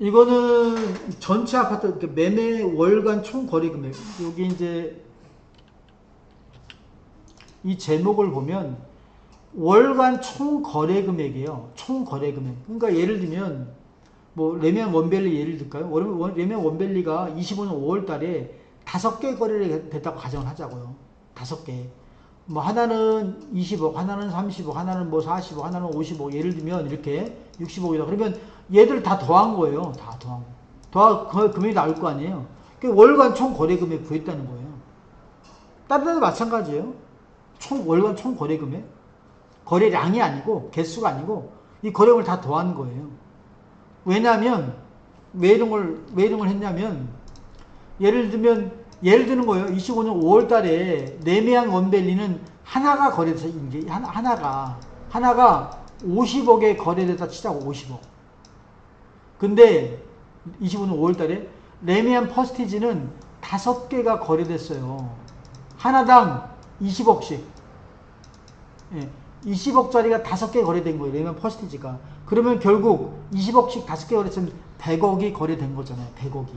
이거는 전체 아파트 이렇게 매매 월간 총 거래 금액. 여기 이제 이 제목을 보면 월간 총 거래 금액이에요. 총 거래 금액. 그러니까 예를 들면 뭐 레미안 원밸리 예를 들까요? 레미안 원밸리가 25년 5월 달에 다섯 개 거래를 됐다고 가정을 하자고요. 다섯 개. 뭐 하나는 20억, 하나는 30억, 하나는 뭐 40억, 하나는 50억. 예를 들면 이렇게 60억이다. 그러면 얘들 다 더한 거예요. 다 더한 거. 더한 그 금액이 나올 거 아니에요. 그 월간 총 거래 금액 구했다는 거예요. 다른 데도 마찬가지예요. 총 월간 총 거래 금액. 거래량이 아니고 개수가 아니고 이 거래금을 다 더한 거예요. 왜냐하면 왜 이런 걸 왜 이런 걸 했냐면 예를 들면 예를 드는 거예요. 25년 5월 달에 레미안 원밸리는 하나가 거래돼서 이제 하나, 하나가 하나가 50억에 거래돼서 치자고 50억. 근데 25년 5월 달에 레미안 퍼스티지는 다섯 개가 거래됐어요. 하나당 20억씩. 예, 20억짜리가 다섯 개 거래된 거예요. 레미안 퍼스티지가. 그러면 결국 20억씩 다섯 개 거래했으면 100억이 거래된 거잖아요. 100억이.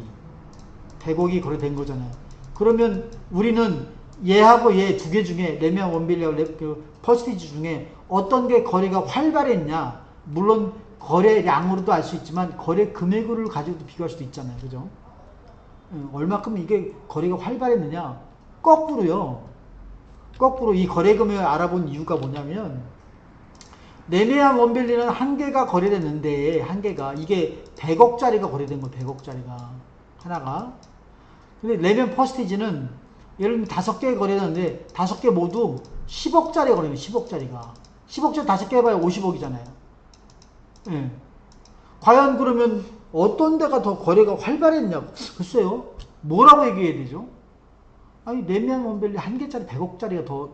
100억이 거래된 거잖아요. 그러면 우리는 얘하고 얘 두 개 중에 레미안 원빌리하고 레, 그 퍼스티지 중에 어떤 게 거래가 활발했냐? 물론 거래량으로도 알 수 있지만 거래 금액을 가지고도 비교할 수도 있잖아요. 그죠? 음, 얼마큼 이게 거래가 활발했느냐? 거꾸로요. 거꾸로 이 거래 금액을 알아본 이유가 뭐냐면 레미안 원빌리는 한 개가 거래됐는데 한 개가 이게 100억짜리가 거래된 거예요. 100억짜리가 하나가. 근데 레미안 퍼스티지는 예를 들면 다섯 개 거래됐는데 다섯 개 모두 10억짜리 거래는 10억짜리가 10억짜리 다섯 개 해봐야 50억이잖아요. 예. 과연 그러면 어떤 데가 더 거래가 활발했냐고 글쎄요. 뭐라고 얘기해야 되죠? 아니 레미안 원밸리 한 개짜리 100억짜리가 더,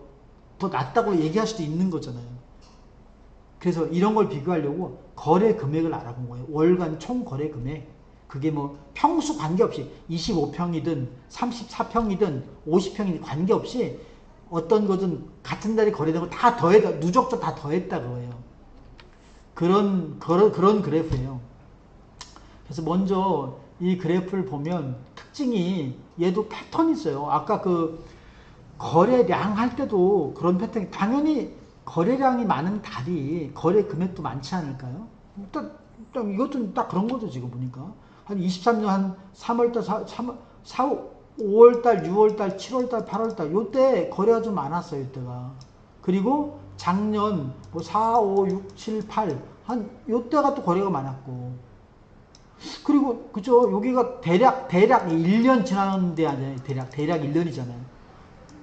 더 낫다고 얘기할 수도 있는 거잖아요. 그래서 이런 걸 비교하려고 거래 금액을 알아본 거예요. 월간 총 거래 금액. 그게 뭐 평수 관계없이 25평이든 34평이든 50평이든 관계없이 어떤 것은 같은 달에 거래된 거다 더했다. 누적도 다 더했다 그거예요. 그런 그런 그런 그래프예요. 그래서 먼저 이 그래프를 보면 특징이 얘도 패턴이 있어요. 아까 그 거래량 할 때도 그런 패턴이 당연히 거래량이 많은 달이 거래 금액도 많지 않을까요? 일단, 일단 이것도 딱 그런 거죠 지금 보니까 한 23년 한 3월달 4, 3, 4 5 월달 6월달 7월달 8월달 요때 거래가 좀 많았어요 이때가. 그리고 작년 뭐 4, 5, 6, 7, 8 한 요때가 또 거래가 많았고. 그리고 그죠? 여기가 대략 대략 1년 지났는데 아니에요 대략. 대략 1년이잖아요.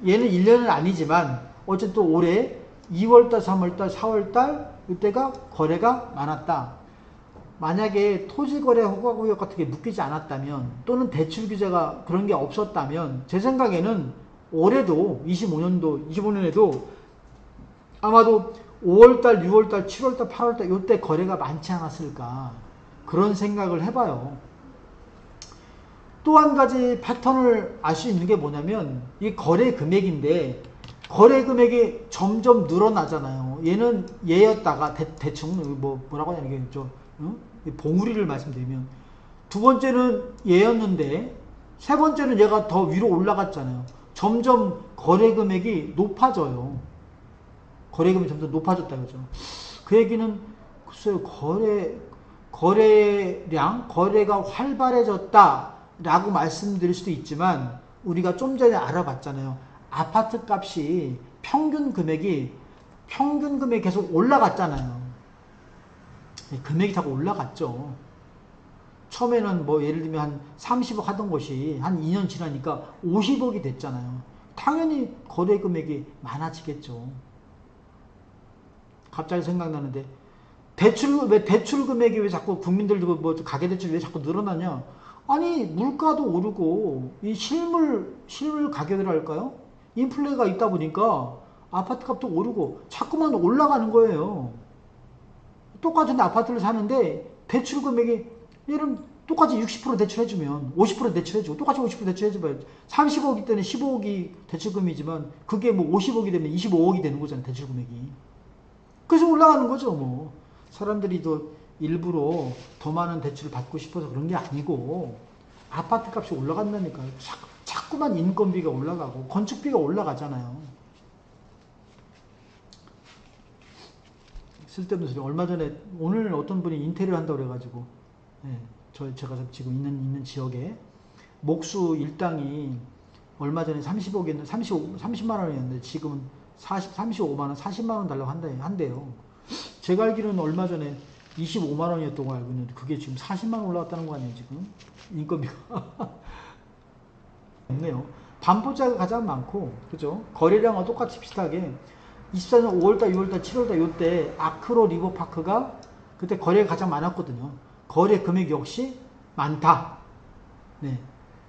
얘는 1년은 아니지만 어쨌든 또 올해 2월달 3월달 4월달 이때가 거래가 많았다 만약에 토지거래 허가구역 같은 게 묶이지 않았다면 또는 대출 규제가 그런 게 없었다면 제 생각에는 올해도 25년도 25년에도 아마도 5월달, 6월달, 7월달, 8월달 이때 거래가 많지 않았을까 그런 생각을 해봐요. 또 한 가지 패턴을 알 수 있는 게 뭐냐면 이 거래 금액인데 거래 금액이 점점 늘어나잖아요. 얘는 얘였다가 대, 충뭐 뭐라고 하냐 이게 저 응? 이 봉우리를 말씀드리면 두 번째는 얘였는데 세 번째는 얘가 더 위로 올라갔잖아요. 점점 거래 금액이 높아져요. 거래금이 점점 높아졌다 그죠. 그 얘기는 글쎄요 거래 거래량 거래가 활발해졌다라고 말씀드릴 수도 있지만 우리가 좀 전에 알아봤잖아요. 아파트 값이 평균 금액이 평균 금액이 계속 올라갔잖아요. 금액이 자꾸 올라갔죠. 처음에는 뭐 예를 들면 한 30억 하던 것이 한 2년 지나니까 50억이 됐잖아요. 당연히 거래 금액이 많아지겠죠. 갑자기 생각나는데 대출 왜 대출 금액이 왜 자꾸 국민들도 뭐 가계 대출 왜 자꾸 늘어나냐? 아니 물가도 오르고 이 실물 실물 가격이랄까요? 인플레가 있다 보니까 아파트 값도 오르고 자꾸만 올라가는 거예요. 똑같은 아파트를 사는데 대출 금액이 얘는 똑같이 60% 대출해주면 50% 대출해주고 똑같이 50% 대출해줘봐요. 30억이 때는 15억이 대출금이지만 그게 뭐 50억이 되면 25억이 되는 거잖아요. 대출금액이. 그래서 올라가는 거죠, 뭐. 사람들이 또 일부러 더 많은 대출을 받고 싶어서 그런 게 아니고 아파트 값이 올라간다니까요. 자꾸, 자꾸만 인건비가 올라가고 건축비가 올라가잖아요. 쓸데없는 소리. 얼마 전에 오늘 어떤 분이 인테리어 한다고 그래가지고 예, 저 제가 지금 있는 있는 지역에 목수 일당이 얼마 전에 30억이었는데 35, 30만 원이었는데 지금은 40, 35만 원, 40만 원 달라고 한대, 한대요. 제가 알기로는 얼마 전에 25만 원이었던 거 알고 있는데 그게 지금 40만 원 올라갔다는 거 아니에요 지금 인건비가 없네요. 반포자가 가장 많고 그죠? 거래량과 똑같이 비슷하게 24년 5월달, 6월달, 7월달 요때 아크로 리버파크가 그때 거래가 가장 많았거든요. 거래 금액 역시 많다. 네.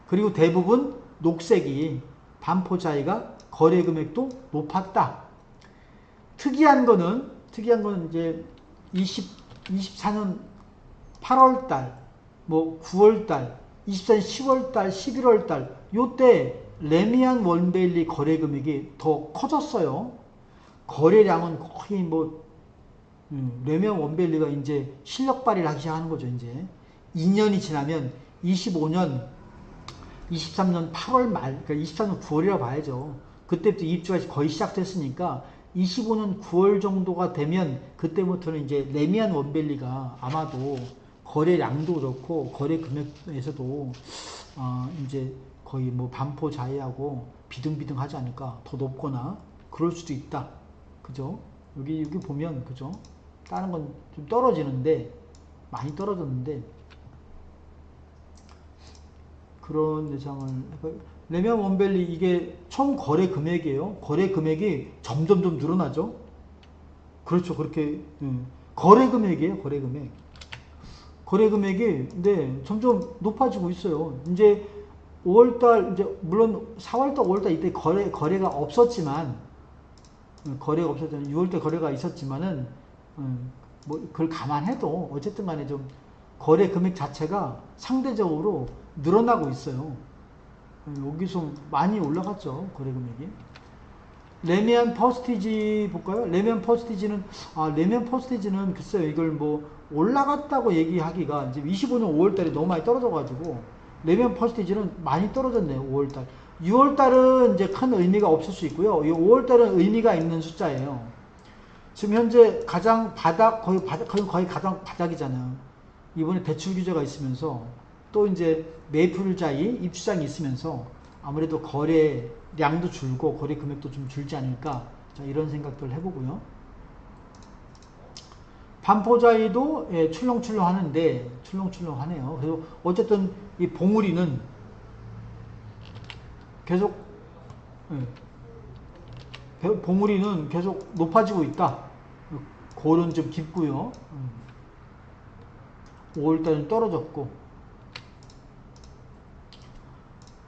그리고 대부분 녹색이 반포자이가 거래 금액도 높았다. 특이한 거는 특이한 거는 이제 20 24년 8월 달, 뭐 9월 달, 24년 10월 달, 11월 달 요때 레미안 원베일리 거래 금액이 더 커졌어요. 거래량은 거의 뭐 음, 레미안 원베일리가 이제 실력 발휘를 하기 시작하는 거죠, 이제. 2년이 지나면 25년 23년 8월 말, 그러니까 23년 9월이라고 봐야죠. 그때부터 입주가 거의 시작됐으니까 25년 9월 정도가 되면 그때부터는 이제 레미안 원밸리가 아마도 거래량도 그렇고 거래 금액에서도 어 이제 거의 뭐 반포 자이하고 비등비등 하지 않을까 더 높거나 그럴 수도 있다. 그죠? 여기 여기 보면 그죠? 다른 건 좀 떨어지는데 많이 떨어졌는데 그런 예상을 레미안 원밸리 이게 총 거래 금액이에요. 거래 금액이 점점점 늘어나죠. 그렇죠. 그렇게 음. 거래 금액이에요. 거래 금액. 거래 금액이 네, 점점 높아지고 있어요. 이제 5월달 이제 물론 4월달, 5월달 이때 거래 거래가 없었지만 음, 거래가 없었지만 6월달 거래가 있었지만은 음, 뭐 그걸 감안해도 어쨌든 간에 좀 거래 금액 자체가 상대적으로 늘어나고 있어요. 여기서 많이 올라갔죠. 거래 금액이. 레미안 퍼스티지 볼까요? 레미안 퍼스티지는 아 레미안 퍼스티지는 글쎄요 이걸 뭐 올라갔다고 얘기하기가 이제 25년 5월 달에 너무 많이 떨어져 가지고 레미안 퍼스티지는 많이 떨어졌네요 5월 달. 6월 달은 이제 큰 의미가 없을 수 있고요. 5월 달은 의미가 있는 숫자예요. 지금 현재 가장 바닥 거의 바닥 거의, 가장 바닥이잖아요. 이번에 대출 규제가 있으면서 또 이제 메이플자이 입주장이 있으면서 아무래도 거래량도 줄고 거래 금액도 좀 줄지 않을까 자, 이런 생각들을 해보고요. 반포자이도 예, 출렁출렁 하는데 출렁출렁 하네요. 그래서 어쨌든 이 봉우리는 계속 예, 봉우리는 계속 높아지고 있다. 골은 좀 깊고요. 5월달은 음. 떨어졌고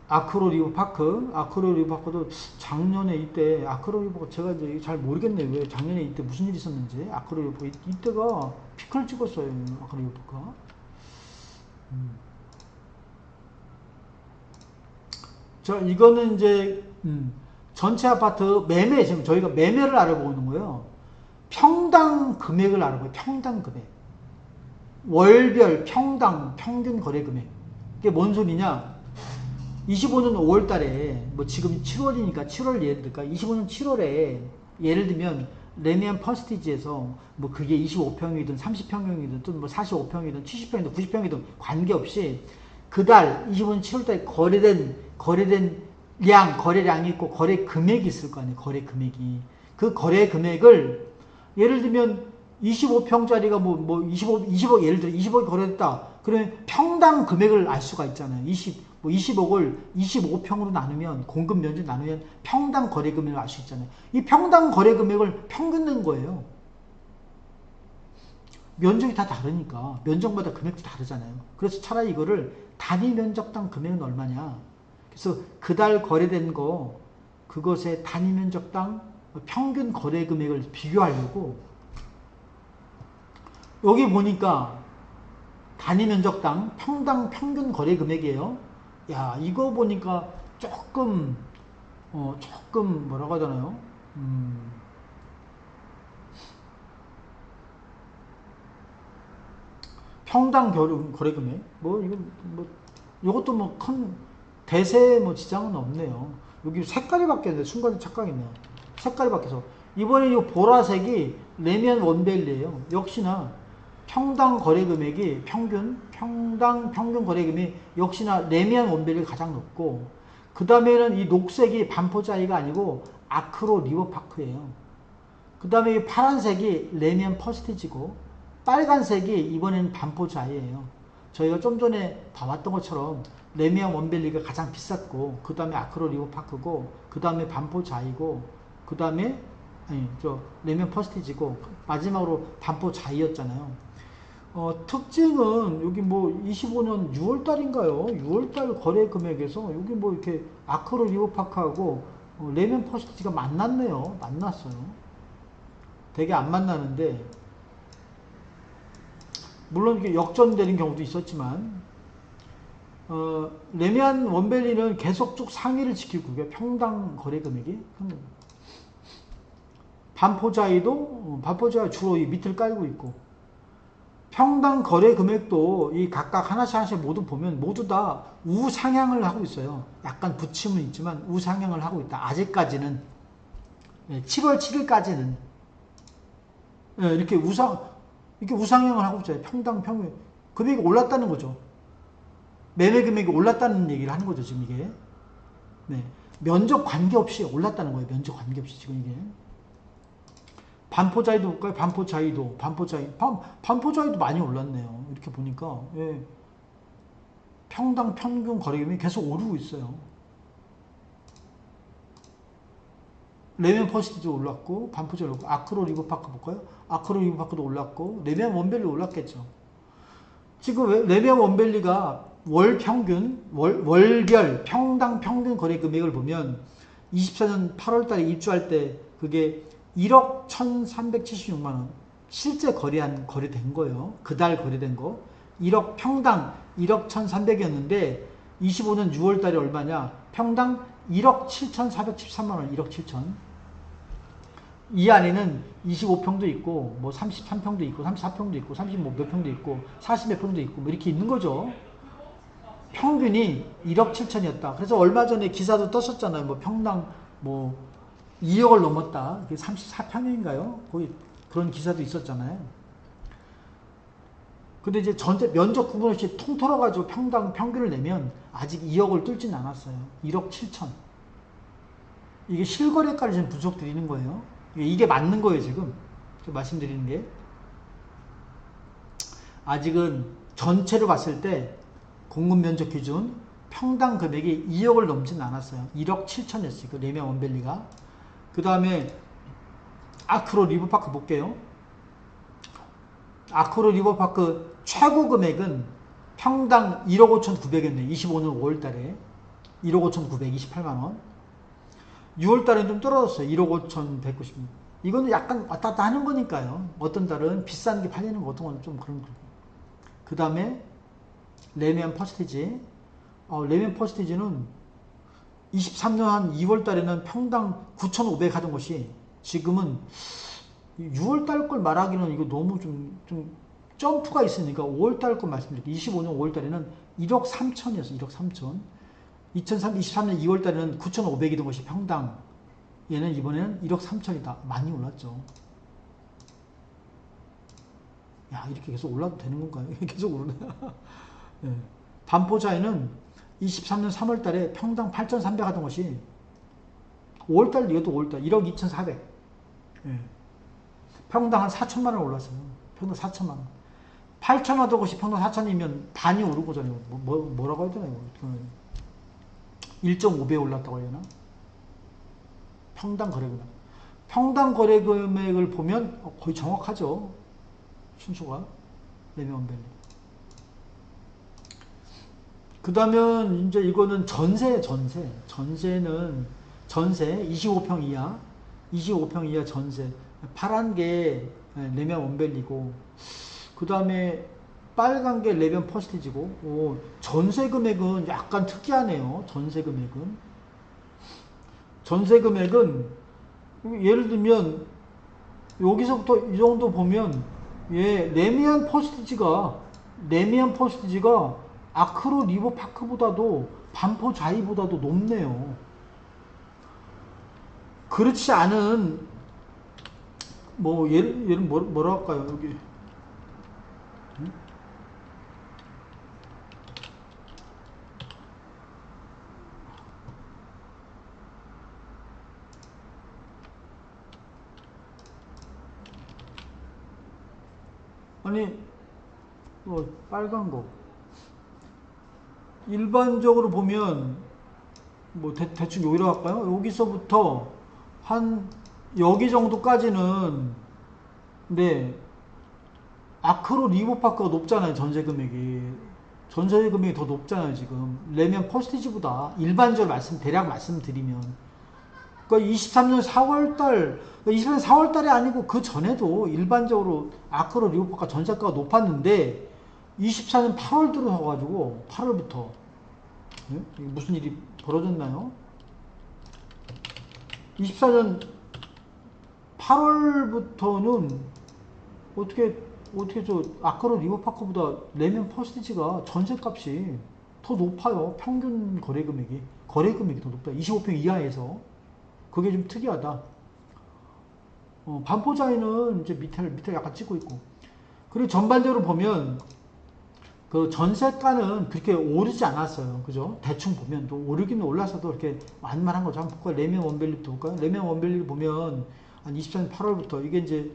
아크로 리브 파크, 아크로 리브 파크도 작년에 이때 아크로 리브가 제가 이제 잘 모르겠네요. 왜 작년에 이때 무슨 일이 있었는지 아크로 리브 이때가 피클 찍었어요. 아크로 리브가. 음. 자 이거는 이제 음, 전체 아파트 매매 지금 저희가 매매를 알아보는 거예요. 평당 금액을 알아봐요. 평당 금액. 월별 평당 평균 거래 금액. 이게 뭔 소리냐? 25년 5월 달에 뭐 지금 7월이니까 7월 예를 들까 25년 7월에 예를 들면 레미안 퍼스티지에서 뭐 그게 25평이든 30평이든 또는 뭐 45평이든 70평이든 90평이든 관계없이 그달 25년 7월 달에 거래된 거래된 량 거래량이 있고 거래 금액이 있을 거 아니에요 거래 금액이 그 거래 금액을 예를 들면 25평짜리가 뭐, 뭐 25, 20억 예를 들어 20억이 거래됐다 그러면 평당 금액을 알 수가 있잖아요 20, 뭐 20억을 25평으로 나누면 공급 면적 나누면 평당 거래 금액을 알 수 있잖아요. 이 평당 거래 금액을 평균 낸 거예요. 면적이 다 다르니까 면적마다 금액도 다르잖아요. 그래서 차라리 이거를 단위 면적당 금액은 얼마냐. 그래서 그달 거래된 거 그것의 단위 면적당 평균 거래 금액을 비교하려고 여기 보니까 단위 면적당 평당 평균 거래 금액이에요. 야 이거 보니까 조금 어 조금 뭐라고 하잖아요. 음, 평당 거래- 금액. 뭐 이거 뭐 이것도 뭐큰 대세 뭐 지장은 없네요. 여기 색깔이 바뀌었는데 순간 착각했네요. 색깔이 바뀌어서 이번에 이 보라색이 레미안 원벨리예요. 역시나 평당 거래 금액이 평균 평당 평균 거래 금액이 역시나 레미안 원벨리가 가장 높고 그 다음에는 이 녹색이 반포자이가 아니고 아크로 리버파크예요. 그 다음에 이 파란색이 레미안 퍼스티지고 빨간색이 이번에는 반포자이예요. 저희가 좀 전에 봐왔던 것처럼 레미안 원벨리가 가장 비쌌고 그 다음에 아크로 리버파크고 그 다음에 반포자이고 그 다음에 저 레미안 퍼스티지고 마지막으로 반포자이였잖아요. 어, 특징은 여기 뭐 25년 6월 달인가요? 6월 달 거래 금액에서 여기 뭐 이렇게 아크로 리버파크하고 어, 레미안 퍼스티지가 만났네요. 만났어요. 되게 안 만나는데 물론 역전되는 경우도 있었지만 어, 레미안 원벨리는 계속 쭉 상위를 지키고 그게 평당 거래 금액이 반포자이도 어, 반포자이 주로 이 밑을 깔고 있고 평당 거래 금액도 이 각각 하나씩 하나씩 모두 보면 모두 다 우상향을 하고 있어요. 약간 부침은 있지만 우상향을 하고 있다. 아직까지는 예, 7월 7일까지는 예, 이렇게 우상 이렇게 우상향을 하고 있어요. 평당 평균 금액이 올랐다는 거죠. 매매 금액이 올랐다는 얘기를 하는 거죠. 지금 이게 네. 면적 관계없이 올랐다는 거예요. 면적 관계없이 지금 이게 반포자이도 볼까요? 반포자이도 반포자이 반, 반포자이도 많이 올랐네요. 이렇게 보니까 예. 평당 평균 거래금이 계속 오르고 있어요. 레미안 퍼시티도 올랐고 반포자이 올랐고 아크로 리버파크 볼까요? 아크로 리버파크도 올랐고 레미안 원벨리 올랐겠죠. 지금 왜 레미안 원벨리가 월 평균 월, 월별 평당 평균 거래 금액을 보면 24년 8월 달에 입주할 때 그게 1억 1,376만 원 실제 거래한 거래된 거예요. 그달 거래된 거 1억 평당 1억 1,300이었는데 25년 6월 달에 얼마냐? 평당 1억 7,413만 원, 1억 7천. 이 안에는 25평도 있고 뭐 33평도 있고 34평도 있고 30몇 평도 있고 40몇 평도 있고 뭐 이렇게 있는 거죠. 평균이 1억 7천이었다. 그래서 얼마 전에 기사도 떴었잖아요. 뭐 평당 뭐 2억을 넘었다. 그게 34평인가요? 거의 그런 기사도 있었잖아요. 근데 이제 전체 면적 구분 없이 통 털어가지고 평당 평균을 내면 아직 2억을 뚫진 않았어요. 1억 7천. 이게 실거래가를 지금 분석 드리는 거예요. 이게 맞는 거예요, 지금. 말씀드리는 게. 아직은 전체로 봤을 때 공급 면적 기준 평당 금액이 2억을 넘진 않았어요. 1억 7천이었어요. 그 레미안 원밸리가. 그 다음에 아크로 리버파크 볼게요. 아크로 리버파크 최고 금액은 평당 1억 5천 9백이었네. 25년 5월 달에. 1억 5천 928만원. 6월 달에 좀 떨어졌어요. 1억 5천 190. 이거는 약간 왔다 갔다 하는 거니까요. 어떤 달은 비싼 게 팔리는 거, 어떤 건 좀 그런 거. 그 다음에 레미안 퍼스티지. 어, 레미안 퍼스티지는 23년 한 2월 달에는 평당 9,500 하던 것이 지금은 6월 달 걸 말하기는 이거 너무 좀, 좀 점프가 있으니까 5월 달 걸 말씀드릴게요. 25년 5월 달에는 1억 3천이었어요. 1억 3천. 2023년 2월 달에는 9,500이던 것이 평당. 얘는 이번에는 1억 3천이다. 많이 올랐죠. 야, 이렇게 계속 올라도 되는 건가요? 계속 오르네. 네. 반포자에는 23년 3월 달에 평당 8,300 하던 것이 5월 달, 이것도 5월 달, 1억 2,400. 예. 평당 한 4천만 원 올랐어요. 평당 4천만 원. 8천 하던 것이 평당 4천이면 반이 오른 거잖아요. 뭐, 뭐, 뭐라고 해야 되나요? 1.5배 올랐다고 해야 되나? 평당 거래금액. 평당 거래 금액을 보면 거의 정확하죠. 순수가. 레미원밸리. 그 다음은 이제 이거는 전세, 전세. 전세는 전세 25평 이하, 25평 이하 전세. 파란 게 레면 원벨리고, 그 다음에 빨간 게 레면 퍼스티지고, 오, 전세 금액은 약간 특이하네요. 전세 금액은. 전세 금액은 예를 들면 여기서부터 이 정도 보면 예, 레미안 퍼스티지가 레미안 퍼스티지가 아크로 리버 파크보다도 반포 자이보다도 높네요. 그렇지 않은 뭐 예를 예를 뭐, 뭐라 할까요 여기 아니 어, 빨간 거. 일반적으로 보면 뭐 대, 대충 여기로 할까요? 여기서부터 한 여기 정도까지는 네. 아크로 리버파크가 높잖아요 전세 금액이. 전세 금액이 더 높잖아요 지금. 레면 퍼스티지보다. 일반적으로 말씀 대략 말씀드리면 그러니까 23년 4월달 23년 4월달이 아니고 그 전에도 일반적으로 아크로 리버파크가 전세가가 높았는데 24년 8월 들어서가지고 8월부터 네? 무슨 일이 벌어졌나요? 24년 8월부터는 어떻게 어떻게 저 아크로 리버파크보다 레면 퍼스티지가 전세값이 더 높아요. 평균 거래 금액이 거래 금액이 더 높다. 25평 이하에서 그게 좀 특이하다. 어, 반포자이는 이제 밑에 밑에 약간 찍고 있고 그리고 전반적으로 보면 그 전세가는 그렇게 오르지 않았어요. 그죠? 대충 보면 또 오르기는 올라서도 이렇게 완만한 거죠. 한번 볼까요? 레면 원밸리부터 볼까요? 레면 원밸리 보면 한 24년 8월부터 이게 이제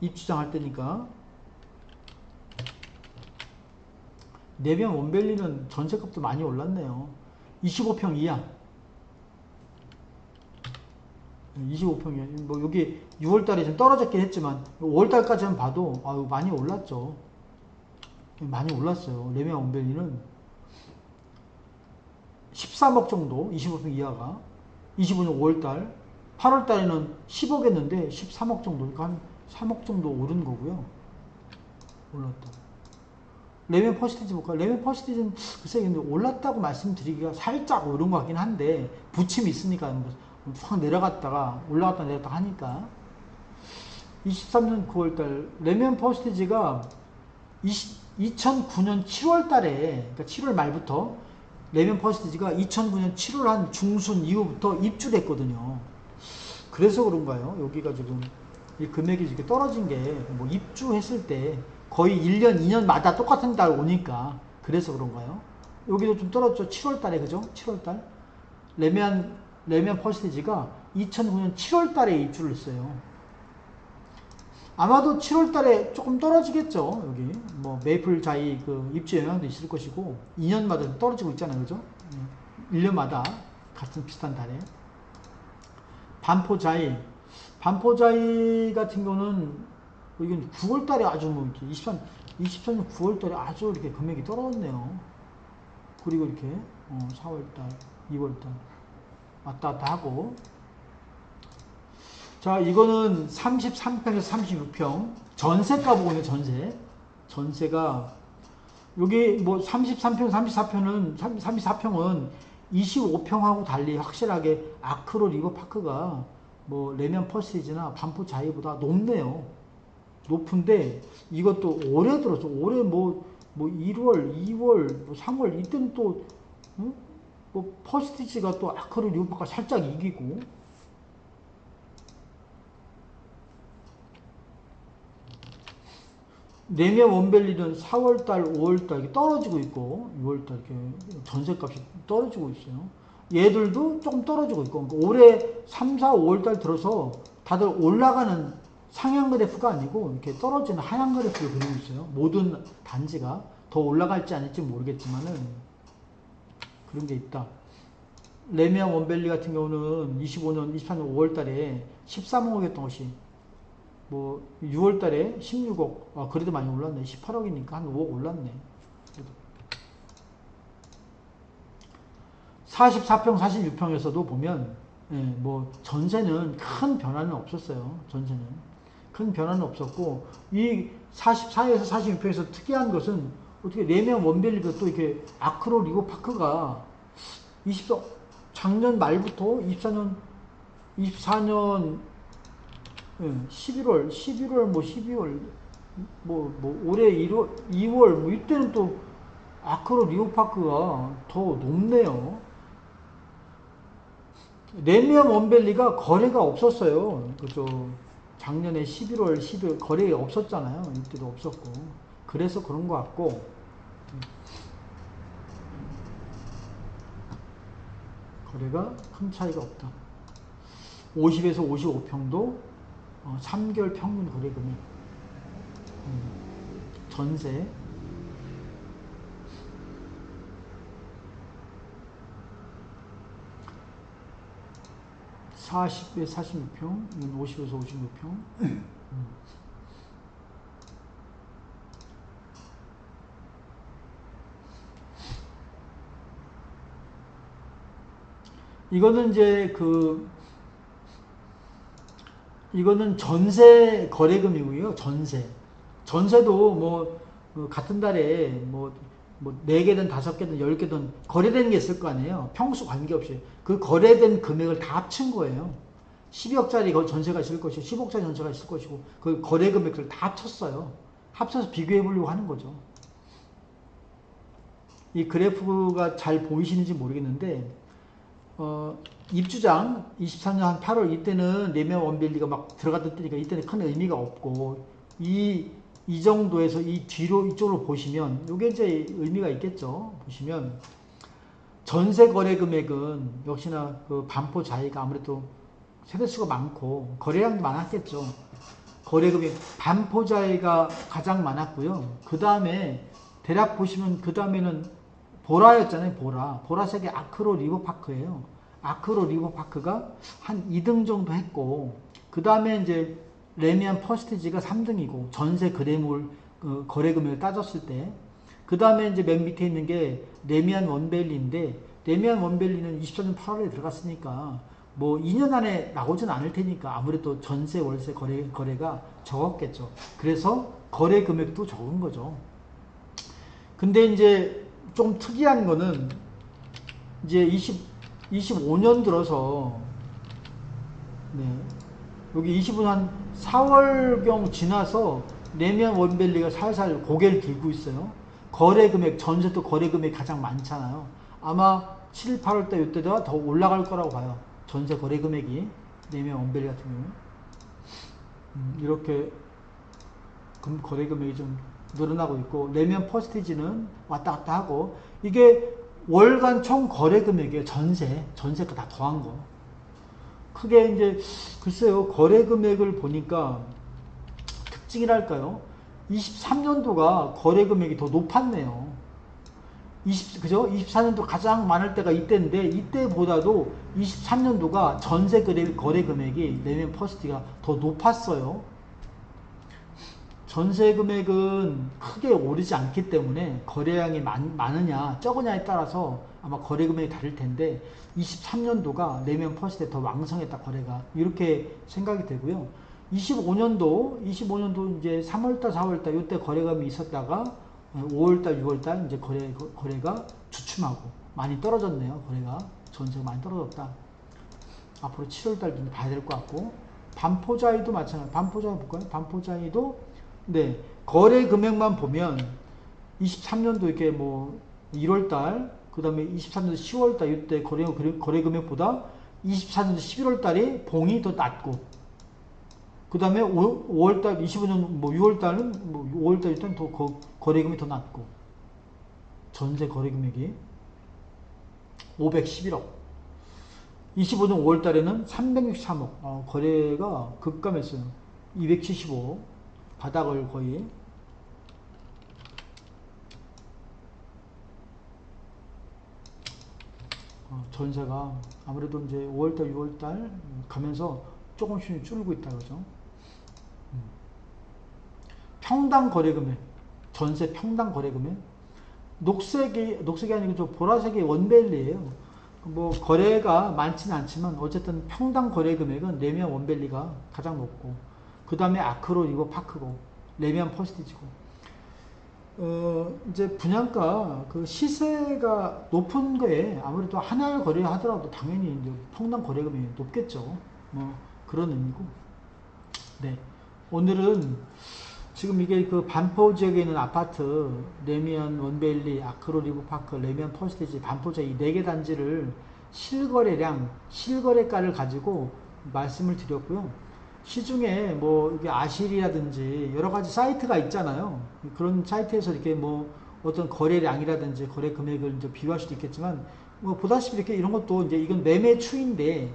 입주장 할 때니까 레면 원밸리는 전세값도 많이 올랐네요. 25평 이하. 25평이 뭐 여기 6월달에 좀 떨어졌긴 했지만 5월달까지는 봐도 아유 많이 올랐죠. 많이 올랐어요. 레미안 원밸리는 13억 정도 25평 이하가 25년 5월달 8월달에는 10억 했는데 13억 정도 그러니까 한 3억 정도 오른 거고요. 올랐다. 레미안 퍼시티지 볼까? 레미안 퍼시티지는 글쎄 근데 올랐다고 말씀드리기가 살짝 오른 것 같긴 한데 부침이 있으니까 뭐 확 내려갔다가 올라갔다 내렸다 하니까 23년 9월달 레미안 퍼시티지가 20, 2009년 7월 달에, 그러니까 7월 말부터 레면 퍼스티지가 2009년 7월 한 중순 이후부터 입주를 했거든요. 그래서 그런가요? 여기가 지금 이 금액이 이렇게 떨어진 게 뭐 입주했을 때 거의 1년, 2년마다 똑같은 달 오니까 그래서 그런가요? 여기도 좀 떨어졌죠. 7월 달에, 그죠? 7월 달. 레면, 레면 퍼스티지가 2009년 7월 달에 입주를 했어요. 아마도 7월 달에 조금 떨어지겠죠. 여기 뭐 메이플 자이 그 입주 영향도 있을 것이고 2년마다 떨어지고 있잖아요. 그죠? 1년마다 같은 비슷한 달에 반포 자이 반포 자이 같은 경우는 이건 9월 달에 아주 뭐 이렇게 23 24년 9월 달에 아주 이렇게 금액이 떨어졌네요. 그리고 이렇게 어 4월 달, 2월 달 왔다 갔다 하고 자, 이거는 33평에서 36평. 전세가 보고 있는 전세. 전세가, 여기 뭐 33평, 34평은, 34평은 25평하고 달리 확실하게 아크로 리버파크가 뭐 레면 퍼시지나 반포 자이보다 높네요. 높은데 이것도 올해 들어서 올해 뭐, 뭐 1월, 2월, 뭐 3월 이때는 또, 응? 뭐 퍼시티지가 또 아크로 리버파크가 살짝 이기고 내면 원밸리는 4월달, 5월달 떨어지고 있고 6월달 이렇게 전세값이 떨어지고 있어요. 얘들도 조금 떨어지고 있고 그러니까 올해 3, 4, 5월달 들어서 다들 올라가는 상향 그래프가 아니고 이렇게 떨어지는 하향 그래프를 그리고 있어요. 모든 단지가 더 올라갈지 아닐지 모르겠지만은 그런 게 있다. 레미안 원밸리 같은 경우는 25년, 24년 5월 달에 13억이었던 것이 뭐 6월 달에 16억. 아 그래도 많이 올랐네. 18억이니까 한 5억 올랐네. 44평 46평에서도 보면 예, 뭐 전세는 큰 변화는 없었어요. 전세는. 큰 변화는 없었고 이 44에서 46평에서 특이한 것은 어떻게 레면 원벨리가 또 이렇게 아크로 리고 파크가 24 작년 말부터 24년 24년 11월, 예, 11월, 뭐 12월, 뭐, 뭐 올해 1월, 2월 뭐 이때는 또 아크로 리오파크가 더 높네요. 레미안 원밸리가 거래가 없었어요. 그죠. 작년에 11월, 12월 거래가 없었잖아요. 이때도 없었고. 그래서 그런 것 같고. 거래가 큰 차이가 없다. 50에서 55평도 3개월 평균 거래 금액. 음, 전세 40에 46평, 이건 50에서 56평. 이거는 이제 그 이거는 전세 거래금이고요. 전세. 전세도 뭐그 같은 달에 뭐 뭐 4개든 5개든 10개든 거래되는 게 있을 거 아니에요. 평수 관계없이. 그 거래된 금액을 다 합친 거예요. 12억짜리 전세가 있을 것이고 10억짜리 전세가 있을 것이고 그 거래 금액을 다 합쳤어요. 합쳐서 비교해 보려고 하는 거죠. 이 그래프가 잘 보이시는지 모르겠는데 어, 입주장 23년 한 8월 이때는 내면 원빌리가 막 들어갔던 때니까 이때는 큰 의미가 없고 이, 이 정도에서 이 뒤로 이쪽으로 보시면 이게 이제 의미가 있겠죠. 보시면 전세 거래 금액은 역시나 그 반포 자이가 아무래도 세대수가 많고 거래량도 많았겠죠. 거래 금액 반포 자이가 가장 많았고요. 그 다음에 대략 보시면 그 다음에는 보라였잖아요. 보라. 보라색의 아크로 리버파크예요. 아크로 리버파크가 한 2등 정도 했고 그 다음에 이제 레미안 퍼스티지가 3등이고 전세 거래물 그 거래 금액을 따졌을 때 그 다음에 이제 맨 밑에 있는 게 레미안 원벨리인데 레미안 원벨리는 24년 8월에 들어갔으니까 뭐 2년 안에 나오진 않을 테니까 아무래도 전세 월세 거래 거래가 적었겠죠. 그래서 거래 금액도 적은 거죠. 근데 이제 좀 특이한 거는 이제 20, 25년 들어서 네, 여기 25년 한 4월경 지나서 내면 원밸리가 살살 고개를 들고 있어요. 거래 금액, 전세도 거래 금액이 가장 많잖아요. 아마 7, 8월 때 이때가 더 올라갈 거라고 봐요. 전세 거래 금액이 내면 원밸리 같은 경우 음, 이렇게 금 거래 금액이 좀 늘어나고 있고 내면 퍼스티지는 왔다 갔다 하고 이게 월간 총 거래 금액이에요. 전세, 전세가 다 더한 거. 크게 이제 글쎄요 거래 금액을 보니까 특징이랄까요? 23년도가 거래 금액이 더 높았네요. 20, 그죠? 24년도 가장 많을 때가 이때인데 이때보다도 23년도가 전세 거래, 거래 금액이 내면 퍼스티가 더 높았어요. 전세 금액은 크게 오르지 않기 때문에 거래량이 많, 많으냐 적으냐에 따라서 아마 거래 금액이 다를 텐데 23년도가 내면 퍼스트에 더 왕성했다 거래가 이렇게 생각이 되고요. 25년도 25년도 이제 3월달 4월달 이때 거래감이 있었다가 5월달 6월달 이제 거래 거래가 주춤하고 많이 떨어졌네요 거래가 전세가 많이 떨어졌다. 앞으로 7월달 봐야 될 것 같고 반포자이도 마찬가지. 반포자이 볼까요? 반포자이도 네, 거래 금액만 보면 23년도 이렇게 뭐 1월 달, 그 다음에 23년도 10월 달 이때 거래, 거래 금액보다 24년도 11월달에 봉이 더 낮고, 그 다음에 5월 달, 25년 뭐 6월 달은 뭐 5월 달 일단 더 거, 거래 금액이 더 낮고, 전세 거래 금액이 511억. 25년 5월 달에는 363억. 어, 거래가 급감했어요. 275. 바닥을 거의 어, 전세가 아무래도 이제 5월달, 6월달 가면서 조금씩 줄고 있다 그죠. 음. 평당 거래금액, 전세 평당 거래금액, 녹색이 녹색이 아니고 저 보라색이 원밸리예요. 뭐 거래가 많지는 않지만 어쨌든 평당 거래 금액은 내면 원밸리가 가장 높고 그 다음에 아크로 이거 파크고 레미안 퍼스티지고 어 이제 분양가 그 시세가 높은 거에 아무래도 하나를 거래 하더라도 당연히 이제 평당 거래금이 높겠죠. 뭐 그런 의미고. 네 오늘은 지금 이게 그 반포 지역에 있는 아파트 레미안 원베일리 아크로 리브파크 레미안 퍼스테지 반포자 이 네 개 단지를 실거래량 실거래가를 가지고 말씀을 드렸고요 시중에 뭐 이게 아실이라든지 여러 가지 사이트가 있잖아요 그런 사이트에서 이렇게 뭐 어떤 거래량이라든지 거래 금액을 이제 비교할 수도 있겠지만 뭐 보다시피 이렇게 이런 것도 이제 이건 매매 추인데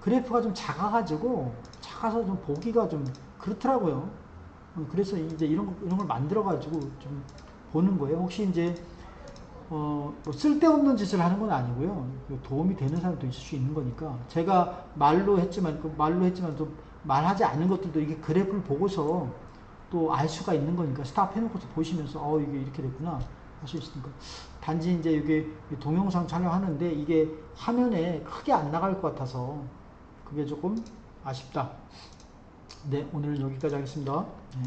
그래프가 좀 작아가지고 작아서 좀 보기가 좀 그렇더라고요. 어, 그래서 이제 이런 거, 이런 걸 만들어 가지고 좀 보는 거예요. 혹시 이제 어, 뭐 쓸데없는 짓을 하는 건 아니고요. 그 도움이 되는 사람도 있을 수 있는 거니까 제가 말로 했지만 그 말로 했지만 또 말하지 않는 것들도 이게 그래프를 보고서 또 알 수가 있는 거니까 스탑 해놓고서 보시면서 어 이게 이렇게 됐구나 할 수 있으니까 단지 이제 이게 동영상 촬영하는데 이게 화면에 크게 안 나갈 것 같아서 그게 조금 아쉽다. 네 오늘은 여기까지 하겠습니다. 네.